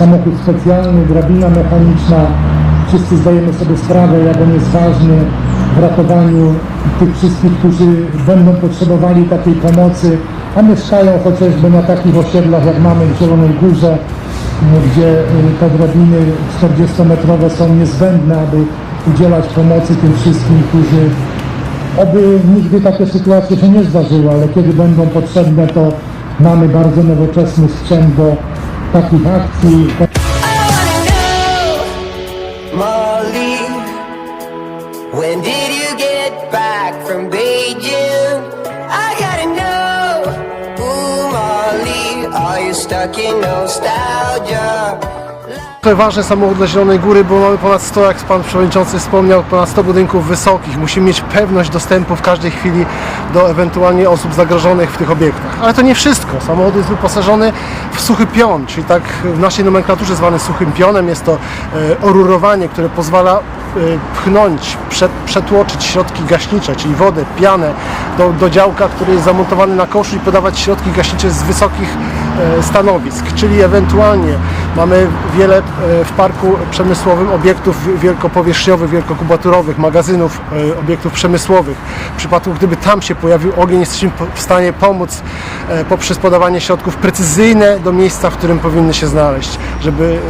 samochód specjalny, drabina mechaniczna. Wszyscy zdajemy sobie sprawę, jak on jest ważny w ratowaniu tych wszystkich, którzy będą potrzebowali takiej pomocy, a mieszkają chociażby na takich osiedlach, jak mamy w Zielonej Górze, gdzie y, te drabiny 40-metrowe są niezbędne, aby udzielać pomocy tym wszystkim, którzy Oby nigdy takie sytuacje się nie zdarzyły, ale kiedy będą potrzebne, to mamy bardzo nowoczesny sprzęt do I wanna know, Molly, when did you get back from Beijing? I gotta know, ooh, Molly, are you stuck in nostalgia? Ważny samochód dla Zielonej Góry, bo mamy ponad 100, jak pan przewodniczący wspomniał, ponad 100 budynków wysokich. Musimy mieć pewność dostępu w każdej chwili do ewentualnie osób zagrożonych w tych obiektach. Ale to nie wszystko. Samochód jest wyposażony w suchy pion, czyli tak w naszej nomenklaturze zwany suchym pionem. Jest to e, orurowanie, które pozwala e, pchnąć, przetłoczyć środki gaśnicze, czyli wodę, pianę do, do działka, który jest zamontowany na koszu i podawać środki gaśnicze z wysokich e, stanowisk, czyli ewentualnie Mamy wiele e, w parku przemysłowym obiektów wielkopowierzchniowych, wielkokubaturowych, magazynów, e, obiektów przemysłowych. W przypadku, gdyby tam się pojawił ogień, jesteśmy w stanie pomóc e, poprzez podawanie środków precyzyjne do miejsca, w którym powinny się znaleźć, żeby...